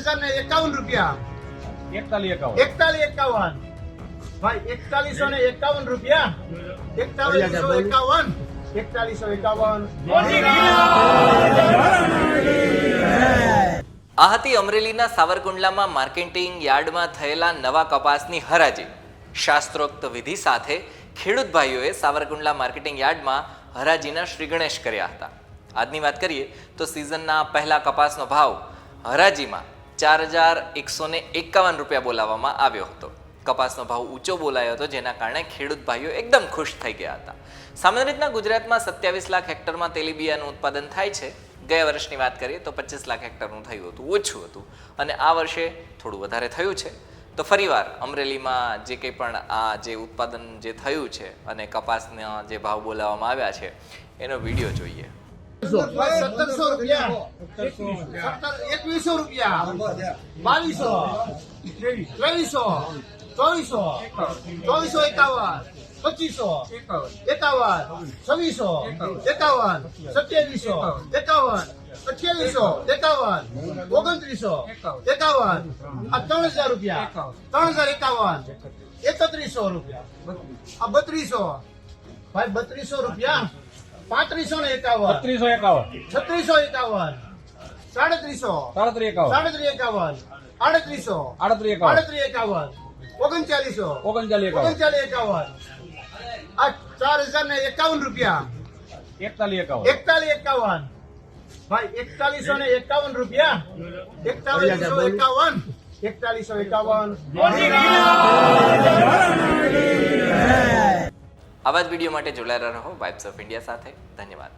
હજાર ને એકાવન રૂપિયા. એકતાલી એકાવન. એકતાલીસ એકાવન. ભાઈ એકતાલીસો ને એકાવન રૂપિયા. એકતાલીસો એકાવન. એકતાલીસો એકાવન. આ હતી અમરેલીના સાવરકુંડલામાં માર્કેટિંગ યાર્ડમાં થયેલા નવા કપાસની હરાજી. શાસ્ત્રોક્ત વિધિ સાથે ખેડૂત ભાઈઓએ સાવરકુંડલા માર્કેટિંગ યાર્ડમાં હરાજીના શ્રી ગણેશ કર્યા હતા. આજની વાત કરીએ તો સિઝનના પહેલા કપાસનો ભાવ હરાજીમાં ચાર હજાર એકસો ને એકાવન રૂપિયા બોલાવવામાં આવ્યો હતો. કપાસનો ભાવ ઊંચો બોલાયો હતો, જેના કારણે ખેડૂત ભાઈઓ એકદમ ખુશ થઈ ગયા હતા. સામાન્ય રીતના ગુજરાતમાં સત્યાવીસ લાખ હેક્ટરમાં તેલીબિયાનું ઉત્પાદન થાય છે. ગયા વર્ષની વાત કરીએ તો પચીસ લાખ હેક્ટરનું થયું હતું, ઓછું હતું. અને આ વર્ષે થોડું વધારે થયું છે. તો ફરીવાર અમરેલીમાં જે કંઈ પણ આ જે ઉત્પાદન જે થયું છે અને કપાસના જે ભાવ બોલાવવામાં આવ્યા છે, એનો વીડિયો જોઈએ. એકવીસો રૂપિયા. બાવીસો. ત્રેવીસો. ચોવીસો. ચોવીસો એકાવન. પચીસો. એકાવન. છવ્વીસો. એકાવન. સત્યાવીસો. એકાવન. અઠ્યાવીસો. એકાવન. ઓગણત્રીસો. એકાવન. આ ત્રણ હજાર રૂપિયા. ત્રણ હજાર એકાવન. એકત્રીસો રૂપિયા. આ બત્રીસો. ભાઈ, બત્રીસો રૂપિયા? પાંત્રીસો ને એકાવન. બત્રીસો એકાવન. છત્રીસો એકાવન. સાડત્રીસો. સાડત્રીસ એકાવન. સાડત્રીસ એકાવન. આડત્રીસો. આડત્રીસ એકાવન. એકાવન. ઓગણચાલીસો. ઓગણચાલીસ એકાવન. ઓગણચાલીસ એકાવન. આ ચાર હજાર ને એકાવન રૂપિયા. એકતાલીસ એકાવન. એકતાલીસ એકાવન. ભાઈ એકતાલીસો ને એકાવન રૂપિયા. એકતાલીસો એકાવન. એકતાલીસો એકાવન. આવા જ વીડિયો માટે જોડાયેલા રહો. વાઇબ્સ ઓફ ઇન્ડિયા સાથે. ધન્યવાદ.